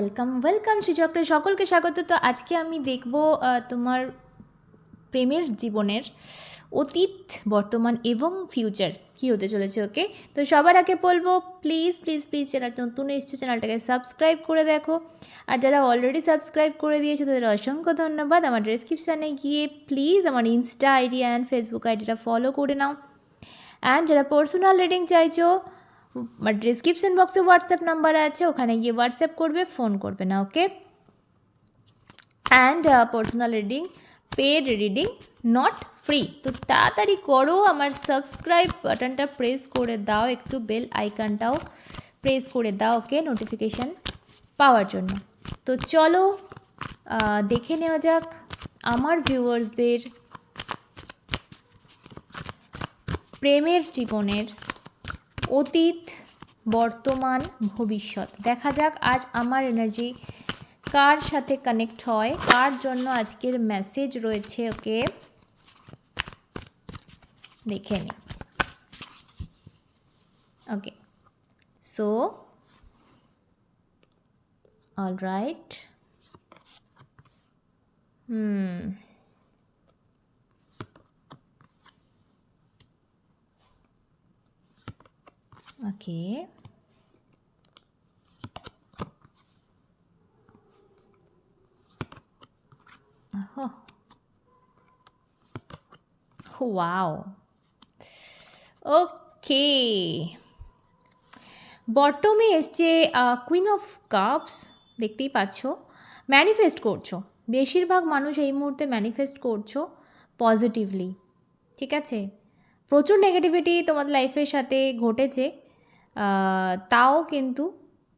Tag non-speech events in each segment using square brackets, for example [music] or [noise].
Welcome welcome শ্রীচক্রে সকলকে স্বাগত। তো আজকে আমি দেখব তোমার প্রেমের জীবনের অতীত, বর্তমান এবং ফিউচার কি হতে চলেছে ওকে তো সবার আগে বলব প্লিজ প্লিজ প্লিজ যারা নতুন এসছো চ্যানেলটাকে সাবস্ক্রাইব করে দেখো। আর যারা অলরেডি সাবস্ক্রাইব করে দিয়েছে, তাদের অসংখ্য ধন্যবাদ। আমার ডেসক্রিপশানে গিয়ে প্লিজ আমার ইনস্টা আইডি অ্যান্ড ফেসবুক আইডিটা ফলো করে নাও। অ্যান্ড যারা পার্সোনাল রিডিং চাইছো ডিসক্রিপশন বক্সে হোয়াটসঅ্যাপ নাম্বার আছে, ওখানে গিয়ে হোয়াটসঅ্যাপ করবে ফোন করবে না okay and personal reading paid reading not free তো তাড়াতাড়ি করো, আমার সাবস্ক্রাইব বাটনটা প্রেস করে দাও, একটু বেল আইকনটাও প্রেস করে দাও ওকে নোটিফিকেশান পাওয়ার জন্য। তো চলো দেখে নেওয়া যাক আমার ভিউয়ার্সদের প্রেমের জীবনের অতীত, বর্তমান, ভবিষ্যৎ। দেখা যাক আজ আমার এনার্জি কার সাথে কানেক্ট হয়, কার জন্য আজকের মেসেজ রয়েছে, ওকে? দেখে নি। Okay. So all right hmm. Oh. Wow. Okay বটমে এসছে কুইন অফ কাপস দেখতেই পাচ্ছ? ম্যানিফেস্ট করছ। বেশিরভাগ মানুষ এই মুহূর্তে ম্যানিফেস্ট করছ পজিটিভলি ঠিক আছে? প্রচুর নেগেটিভিটি তোমাদের লাইফের সাথে ঘটেছে। তাও কিন্তু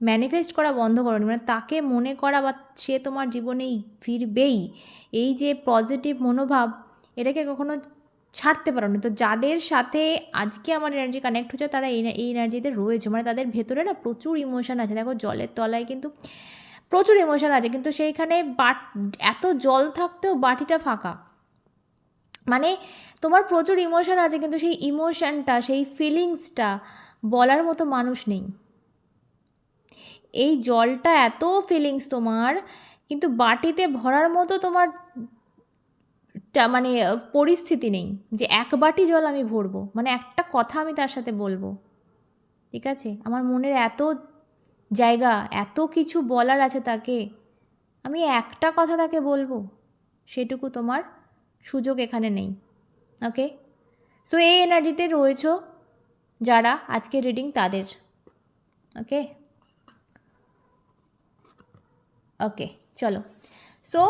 ম্যানিফেস্ট করা বন্ধ করনি। মানে তাকে মনে করা বা সে তোমার জীবনেই ফিরবেই। এই যে পজিটিভ মনোভাব, এটাকে কখনো ছাড়তে পারো না তো যাদের সাথে আজকে আমার এনার্জি কানেক্ট হচ্ছে, তারা এই এনার্জিতে রয়েছে। মানে তাদের ভেতরে না প্রচুর ইমোশন আছে। দেখো জলের তলায় কিন্তু প্রচুর ইমোশন আছে। কিন্তু সেইখানে বাট, এত জল থাকতেও বাটিটা ফাঁকা। মানে তোমার প্রচুর ইমোশান আছে, কিন্তু সেই ইমোশানটা সেই ফিলিংসটা বলার মতো মানুষ নেই। এই জলটা এত ফিলিংস তোমার, কিন্তু বাটিতে ভরার মতো তোমার মানে পরিস্থিতি নেই যে এক বাটি জল আমি ভরবো। মানে একটা কথা আমি তার সাথে বলব। ঠিক আছে? আমার মনের এত জায়গা, এত কিছু বলার আছে তাকে, আমি একটা কথা তাকে বলব, সেটুকু তোমার সুযোগ এখানে নেই ওকে সো এই এনার্জিতে রয়েছো যারা আজকে রিডিং তাদের ওকে ওকে চলো। সো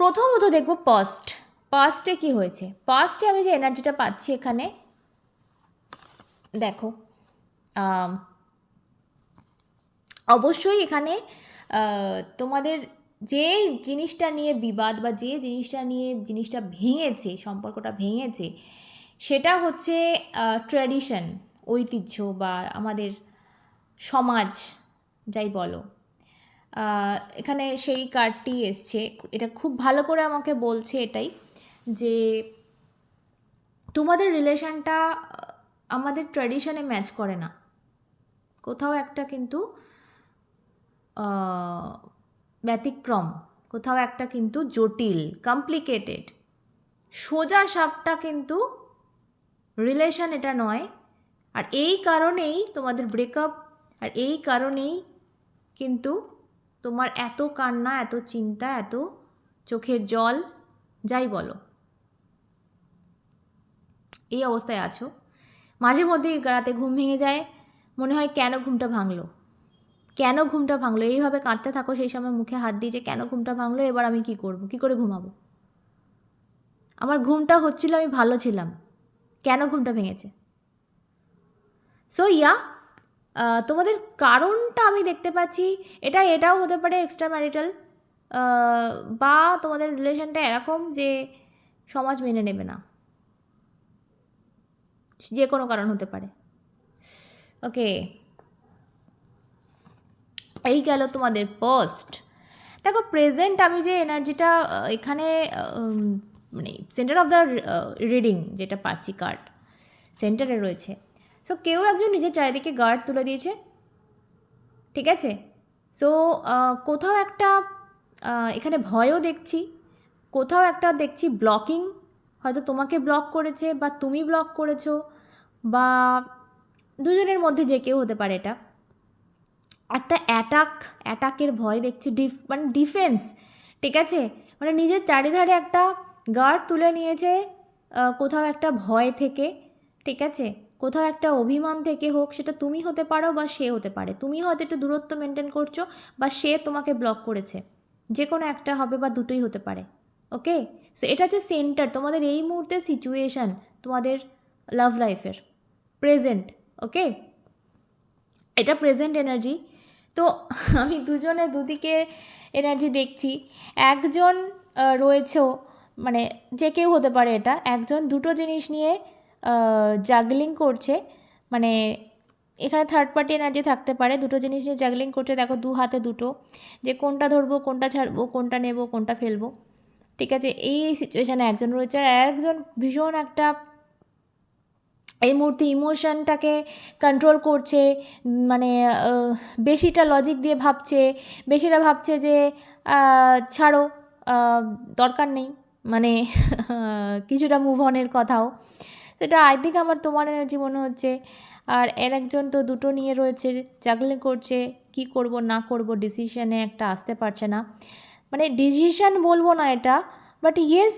প্রথমত দেখব পাস্ট পাস্টে কি হয়েছে? পাস্টে আমি যে এনার্জিটা পাচ্ছি এখানে, দেখো অবশ্যই এখানে তোমাদের যে জিনিসটা নিয়ে বিবাদ বা যে জিনিসটা নিয়ে জিনিসটা ভেঙেছে, সম্পর্কটা ভেঙেছে, সেটা হচ্ছে ট্র্যাডিশন ঐতিহ্য বা আমাদের সমাজ, যাই বলো। এখানে সেই কার্ডটি এসছে। এটা খুব ভালো করে আমাকে বলছে এটাই যে, তোমাদের রিলেশনটা আমাদের ট্র্যাডিশনে ম্যাচ করে না। কোথাও একটা কিন্তু ব্যতিক্রম। কোথাও একটা কিন্তু জটিল কমপ্লিকেটেড সোজা সাপটা কিন্তু রিলেশন এটা নয়। আর এই কারণেই তোমাদের ব্রেকআপ আর এই কারণেই কিন্তু তোমার এত কান্না, এত চিন্তা, এত চোখের জল, যাই বলো। এই অবস্থায় আছো। মাঝে মধ্যেই রাতে ঘুম ভেঙে যায়। মনে হয় কেন ঘুমটা ভাঙলো? কেন ঘুমটা ভাঙলো? এইভাবে কাঁদতে থাকো, সেই সময় মুখে হাত দিয়ে যে কেন ঘুমটা ভাঙলো, এবার আমি কি করব? কি করে ঘুমাবো? আমার ঘুমটা হচ্ছিল, আমি ভালো ছিলাম। কেন ঘুমটা ভেঙেছে? সো ইয়া তোমাদের কারণটা আমি দেখতে পাচ্ছি। এটা, এটাও হতে পারে এক্সট্রা ম্যারিটাল বা তোমাদের রিলেশনটা এরকম যে সমাজ মেনে নেবে না। যে কোনো কারণ হতে পারে। ওকে এই গেল তোমাদের পোস্ট দেখো প্রেজেন্ট আমি যে এনার্জিটা এখানে মানে সেন্টার অফ দ্য রিডিং যেটা পাচ্ছি কার্ড সেন্টারে রয়েছে। সো কেউ একজন নিজের চারিদিকে গার্ড তুলে দিয়েছে, ঠিক আছে? সো কোথাও একটা এখানে ভয়ও দেখছি, কোথাও একটা দেখছি ব্লকিং হয়তো তোমাকে ব্লক করেছে বা তুমি ব্লক করেছ, বা দুজনের মধ্যে যে কেউ হতে পারে এটা। একটা অ্যাটাক অ্যাটাকের ভয় দেখছি ডিফ মানে ডিফেন্স ঠিক আছে? মানে নিজের চারিধারে একটা গার্ড তুলে নিয়েছে কোথাও একটা ভয় থেকে, ঠিক আছে? কোথাও একটা অভিমান থেকে হোক, সেটা তুমি হতে পারো বা সে হতে পারে। তুমি হয়তো একটু দূরত্ব মেনটেন করছ বা সে তোমাকে ব্লক করেছে। যে কোনো একটা হবে বা দুটোই হতে পারে ওকে সো এটা হচ্ছে সেন্টার তোমাদের এই মুহূর্তে সিচুয়েশান তোমাদের লাভ লাইফের প্রেজেন্ট ওকে এটা প্রেজেন্ট এনার্জি তো আমি দুজনে দুদিকে এনার্জি দেখছি। একজন রয়েছেও মানে যে কেউ হতে পারে এটা, একজন দুটো জিনিস নিয়ে জাগলিং করছে। মানে এখানে থার্ড পার্টি এনার্জি থাকতে পারে, দুটো জিনিস নিয়ে জাগলিং করছে। দেখো দু হাতে দুটো, যে কোনটা ধরবো, কোনটা ছাড়বো, কোনটা নেব, কোনটা ফেলব। ঠিক আছে, এই সিচুয়েশানে একজন রয়েছে। আর একজন ভীষণ একটা এই মুহূর্তে ইমোশনটাকে কন্ট্রোল করছে মানে বেশিটা লজিক দিয়ে ভাবছে বেশিটা ভাবছে যে ছাড়ো দরকার নেই মানে [laughs] কিছুটা মুভ অনের কথাও। সেটা আই থিঙ্ক আমার তোমার এনার্জি মনে হচ্ছে। আর এর একজন তো দুটো নিয়ে রয়েছে জাগলিং করছে, কি করব, না করব ডিসিশনে একটা আসতে পারছে না। মানে ডিসিশন বলব না এটা বাট ইয়েস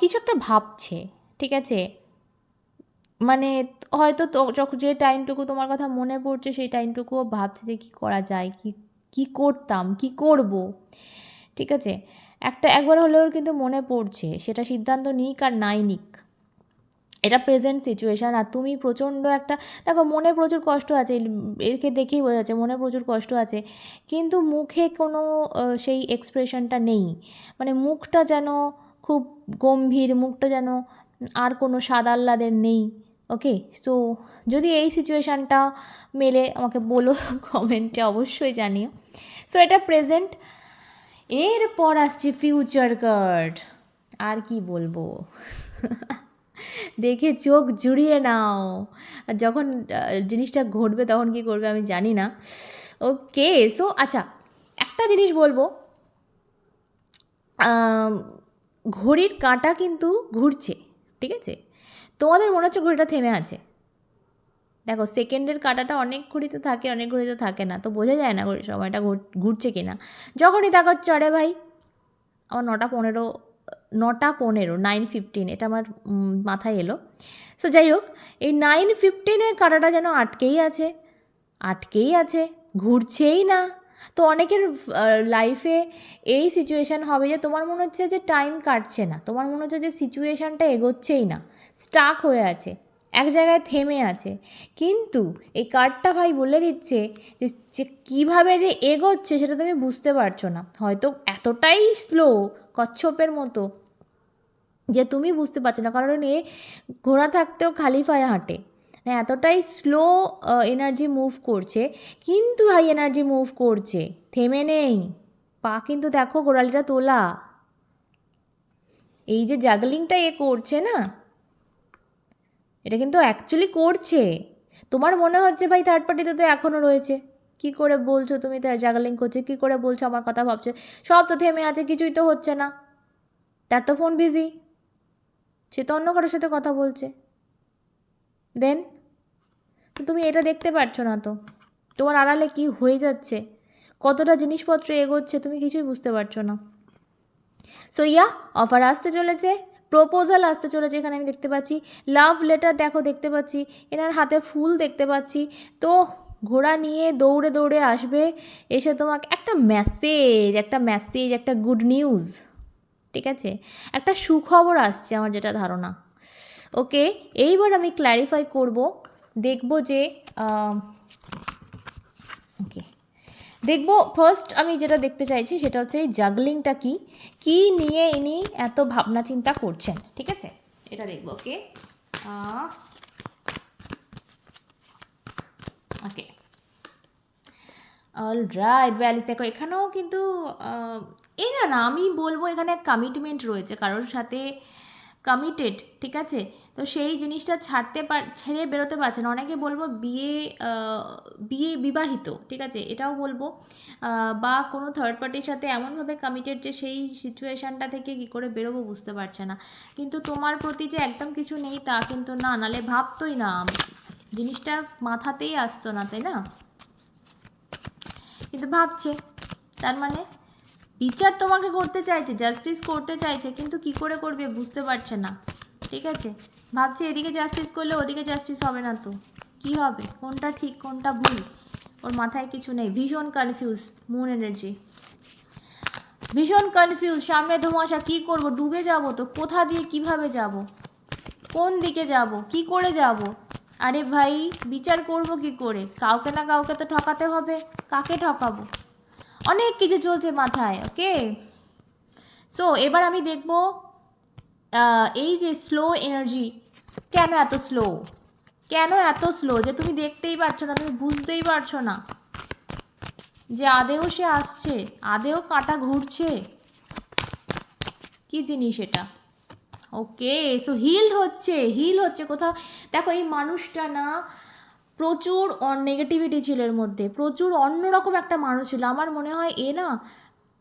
কিছু একটা ভাবছে, ঠিক আছে? মানে হয়তো যে টাইমটুকু তোমার কথা মনে পড়ছে, সেই টাইমটুকুও ভাবছে যে কী করা যায়, কি, কী করতাম, কি করব। ঠিক আছে? একটা, একবার হলেও কিন্তু মনে পড়ছে, সেটা সিদ্ধান্ত নিক আর নাই নিক। এটা প্রেজেন্ট সিচুয়েশান আর তুমি প্রচণ্ড একটা, দেখো মনে প্রচুর কষ্ট আছে একে দেখেই বোঝা যাচ্ছে মনে প্রচুর কষ্ট আছে, কিন্তু মুখে কোনো সেই এক্সপ্রেশনটা নেই। মানে মুখটা যেন খুব গম্ভীর, মুখটা যেন আর কোনো স্বাদ আহ্লাদের নেই। ওকে সো যদি এই সিচুয়েশানটা মেলে, আমাকে বলো [laughs] কমেন্টে অবশ্যই জানিও। সো এটা প্রেজেন্ট এরপর আসছে ফিউচার কার্ড আর কি বলব? [laughs] দেখে চোখ জুড়িয়ে নাও। আর যখন জিনিসটা ঘটবে তখন কি করবে আমি জানি না। ওকে সো আচ্ছা একটা জিনিস বলব। ঘড়ির কাঁটা কিন্তু ঘুরছে, ঠিক আছে? তোমাদের মনে হচ্ছে ঘড়িটা থেমে আছে? দেখো সেকেন্ডের কাঁটাটা অনেক ঘড়িতে থাকে, অনেক ঘড়িতে থাকে না, তো বোঝা যায় না সময়টা ঘুরছে কি না যখনই তাকাচ্ছ আরে ভাই, আমার নটা পনেরো নটা পনেরো নাইন ফিফটিন এটা আমার মাথায় এলো। সো যাই হোক, এই নাইন ফিফটিনে কাঁটাটা যেন আটকেই আছে আটকেই আছে, ঘুরছেই না। তো অনেকের লাইফে এই সিচুয়েশান হবে যে তোমার মনে হচ্ছে যে টাইম কাটছে না। তোমার মনে হচ্ছে যে সিচুয়েশানটা এগোচ্ছেই না। স্টাক হয়ে আছে। এক জায়গায় থেমে আছে। কিন্তু এই কার্ডটা ভাই বলে দিচ্ছে যে কীভাবে যে এগোচ্ছে সেটা তুমি বুঝতে পারছ না। হয়তো এতটাই স্লো কচ্ছপের মতো যে তুমি বুঝতে পারছ না। কারণ এ ঘোড়া থাকতেও খালি পায়ে হাঁটে। মানে এতটাই স্লো এনার্জি মুভ করছে। কিন্তু হাই এনার্জি মুভ করছে। থেমে নেই। পা কিন্তু দেখো গোড়ালিটা তোলা। এই যে জাগলিংটা এ করছে না, এটা কিন্তু অ্যাকচুয়ালি করছে। তোমার মনে হচ্ছে ভাই থার্ড পার্টিতে তো এখনও রয়েছে। কি করে বলছো তুমি তো জাগলিং করছে? কি করে বলছো আমার কথা ভাবছে? সব তো থেমে আছে, কিছুই তো হচ্ছে না। তার তো ফোন বিজি সে তো অন্য কারোর সাথে কথা বলছে। দেন তো তুমি এটা দেখতে পারছ না তো। তোমার আড়ালে কি হয়ে যাচ্ছে? কতটা জিনিসপত্র এগোচ্ছে তুমি কিছুই বুঝতে পারছ না। সো ইয়া অফার আসতে চলেছে প্রপোজাল আসতে চলেছে, এখানে আমি দেখতে পাচ্ছি লাভ লেটার দেখো দেখতে পাচ্ছি, এনার হাতে ফুল দেখতে পাচ্ছি। তো ঘোড়া নিয়ে দৌড়ে দৌড়ে আসবে, এসে তোমাকে একটা মেসেজ একটা মেসেজ একটা গুড নিউজ ঠিক আছে? একটা সুখবর আসছে আমার যেটা ধারণা। ওকে এইবার আমি ক্ল্যারিফাই করব, দেখব যে ওকে দেখব ফার্স্ট আমি যেটা দেখতে চাইছি সেটা হচ্ছে এই জাগলিংটা কি? কি নিয়ে ইনি এত ভাবনা চিন্তা করছেন? ঠিক আছে? এটা দেখব ওকে ওকে অল রাইট ব্যালিস দেখো, এখানেও কিন্তু এরা না, আমি বলব এখানে কমিটমেন্ট রয়েছে, কারোর সাথে কমিটেড ঠিক আছে? তো সেই জিনিসটা ছাড়তে পার, ছেড়ে বেরোতে পারছে না। অনেকে বলব বিয়ে বিয়ে বিবাহিত, ঠিক আছে? এটাও বলব। বা কোনো থার্ড পার্টির সাথে এমনভাবে কমিটেড যে সেই সিচুয়েশানটা থেকে কী করে বেরোবো বুঝতে পারছে না। কিন্তু তোমার প্রতি যে একদম কিছু নেই তা কিন্তু না, নালে ভাবতোই না জিনিসটা মাথাতেই আসতো না, তাই না? কিন্তু ভাবছে, তার মানে বিচার তোমাকে করতে চাইছে জাস্টিস করতে চাইছে, কিন্তু কি করে করবে বুঝতে পারছে না। ঠিক আছে? ভাবছে এদিকে জাস্টিস করলে ওদিকে জাস্টিস হবে না তো। কি হবে? কোনটা ঠিক, কোনটা ভুল? ওর মাথায় কিছু নেই। ভীষণ কনফিউজ মুন এনার্জি ভীষণ কনফিউজ সামনে ধোঁয়াশা কি করব? ডুবে যাব তো? কোথা দিয়ে কীভাবে যাব? কোন দিকে যাব? কি করে যাব? আরে ভাই, বিচার করব কি করে? কাউকে না কাউকে তো ঠকাতে হবে। কাকে ঠকাবো? অনেক কিছু চলছে মাথায় ওকে সো এবার আমি দেখব এই যে স্লো এনার্জি কেন এত স্লো কেন এত স্লো যে তুমি দেখতেই পারছ না, তুমি বুঝতেই পারছ না যে আদেও সে আসছে, আদেও কাঁটা ঘুরছে। কি জিনিস এটা? ওকে সো হিল হচ্ছে হিল হচ্ছে কোথাও। দেখো, এই মানুষটা না প্রচুর নেগেটিভিটি ছিল এর মধ্যে। প্রচুর অন্যরকম একটা মানুষ ছিল। আমার মনে হয় এ না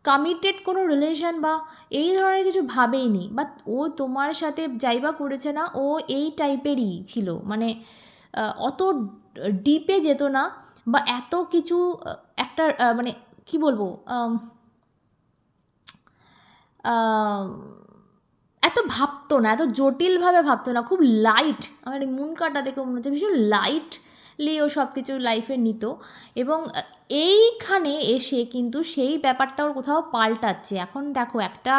কমিটেড কোনো রিলেশন বা এই ধরনের কিছু ভাবেইনি বা ও তোমার সাথে যাইবা করেছে না, ও এই টাইপেরই ছিল। মানে অত ডিপে যেত না বা এত কিছু একটা মানে কি বলব এত ভাবতো না, এত জটিলভাবে ভাবতো না। খুব লাইট আমার মুন কাটা দেখে মনে হচ্ছে ভীষণ লাইটলি ও সব কিছু লাইফে নিত। এবং এইখানে এসে কিন্তু সেই ব্যাপারটা ওর কোথাও পাল্টাচ্ছে। এখন দেখো একটা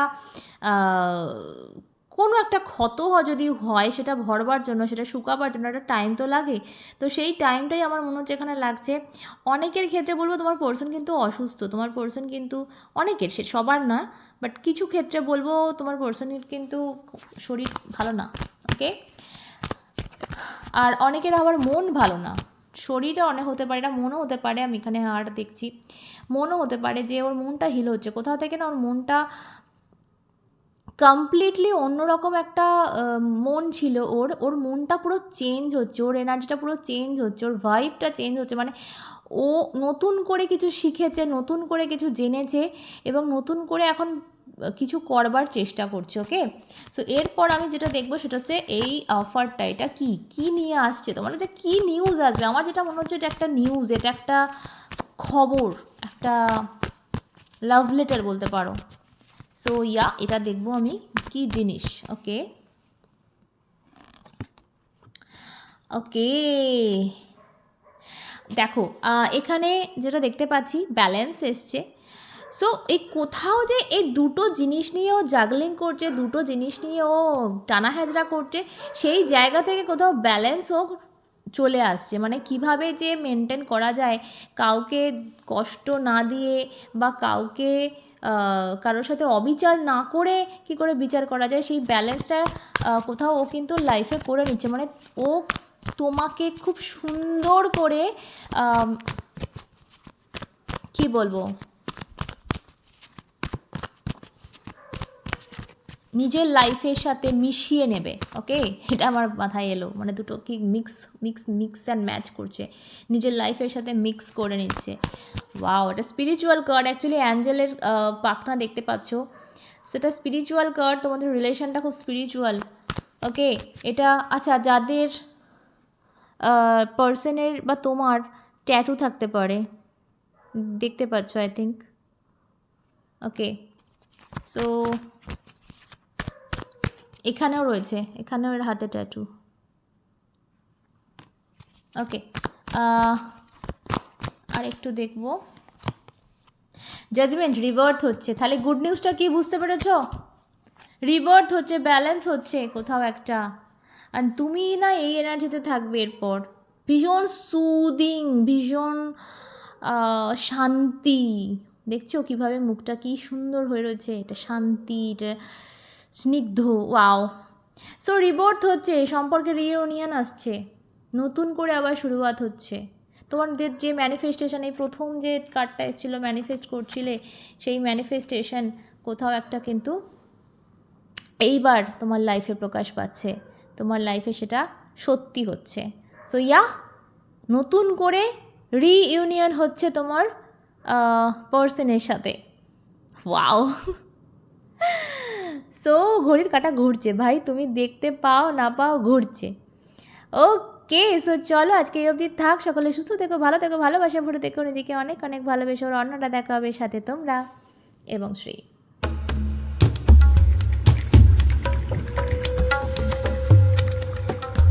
কোনো একটা ক্ষত যদি হয়, সেটা ভরবার জন্য, সেটা শুকাবার জন্য একটা টাইম তো লাগে। তো সেই টাইমটাই আমার মনে হচ্ছে এখানে লাগছে। অনেকের ক্ষেত্রে বলব তোমার পার্সন কিন্তু অসুস্থ। তোমার পার্সন কিন্তু, অনেকের, সে সবার না বাট কিছু ক্ষেত্রে বলব তোমার পার্সনের কিন্তু শরীর ভালো না ওকে আর অনেকের আবার মন ভালো না। শরীরে অনেক হতে পারে এটা মনও হতে পারে, আমি এখানে হাড় দেখছি, মনও হতে পারে যে ওর মনটা হিল হচ্ছে। কোথাও থেকে না ওর মনটা কমপ্লিটলি অন্যরকম একটা মন ছিল ওর ওর মনটা পুরো চেঞ্জ হচ্ছে, ওর এনার্জিটা পুরো চেঞ্জ হচ্ছে, ওর ভাইবটা চেঞ্জ হচ্ছে। মানে ও নতুন করে কিছু শিখেছে, নতুন করে কিছু জেনেছে এবং নতুন করে এখন কিছু করবার চেষ্টা করছে ওকে সো এরপর আমি যেটা দেখব সেটা হচ্ছে এই অফারটা, এটা কি? কি নিয়ে আসছে তোমার? যে কি নিউজ আসবে? আমার যেটা মনে হচ্ছে এটা একটা নিউজ এটা একটা খবর, একটা লাভ লেটার বলতে পারো। সো ইয়া এটা দেখব আমি কি জিনিস ওকে ওকে দেখো এখানে যেটা দেখতে পাচ্ছি ব্যালেন্স এসছে। সো এই কোথাও যে এই দুটো জিনিস নিয়ে ও জাগলিং করছে, দুটো জিনিস নিয়ে ও টানা করছে, সেই জায়গা থেকে কোথাও ব্যালেন্স ও চলে আসছে। মানে কীভাবে যে মেনটেন করা যায়, কাউকে কষ্ট না দিয়ে বা কাউকে কারোর সাথে অবিচার না করে কি করে বিচার করা যায়, সেই ব্যালেন্সটা কোথাও ও কিন্তু লাইফে করে নিচ্ছে। মানে ও তোমাকে খুব সুন্দর করে কি বলব? নিজের লাইফের সাথে মিশিয়ে নেবে ওকে এটা আমার মাথায় এলো মানে দুটো কি mix mix mix and match করছে। নিজের লাইফের সাথে মিক্স করে নিচ্ছে। ওয়াও এটা স্পিরিচুয়াল কার্ড অ্যাকচুয়ালি অ্যাঞ্জেলের পাখনা দেখতে পাচ্ছ। সেটা স্পিরিচুয়াল কার্ড তোমাদের রিলেশনটা খুব স্পিরিচুয়াল ওকে এটা আচ্ছা যাদের পার্সনের বা তোমার ট্যাটু থাকতে পারে, দেখতে পাচ্ছ আই থিঙ্ক ওকে সো এখানেও রয়েছে, এখানেও এর হাতে ট্যাটু ওকে আর একটু দেখব। জাজমেন্ট রিভার্থ হচ্ছে। তাহলে গুড নিউজটা কি বুঝতে পেরেছ? রিভার্থ হচ্ছে ব্যালেন্স হচ্ছে কোথাও একটা। আর তুমি না এই এনার্জিতে থাকবে এরপর। ভীষণ সুদিং ভীষণ শান্তি। দেখছ কীভাবে মুখটা কি সুন্দর হয়ে রয়েছে? এটা শান্তি, এটা স্নিগ্ধ, ওয়াও। সো রিবর্থ হচ্ছে সম্পর্কে রিউনিয়ন আসছে। নতুন করে আবার শুরুয়াত হচ্ছে। তোমাদের যে ম্যানিফেস্টেশন এই প্রথম যে কার্ডটা এসেছিল ম্যানিফেস্ট করছিলে, সেই ম্যানিফেস্টেশন কোথাও একটা কিন্তু এইবার তোমার লাইফে প্রকাশ পাচ্ছে। তোমার লাইফে সেটা সত্যি হচ্ছে। সো ইয়া নতুন করে রিইউনিয়ন হচ্ছে তোমার পার্সনের সাথে। ওয়াও সো ঘড়ির কাটা ঘুরছে। ভাই, তুমি দেখতে পাও, না পাও, ঘুরছে। ওকে সো চলো আজকে এই অবধি থাক। সকলে সুস্থ থেকো, ভালো থেকো, ভালোবাসা ভরে থেকো। নিজেকে অনেক অনেক ভালোবেসে অন্যটা দেখা হবে সাথে তোমরা এবং শ্রী।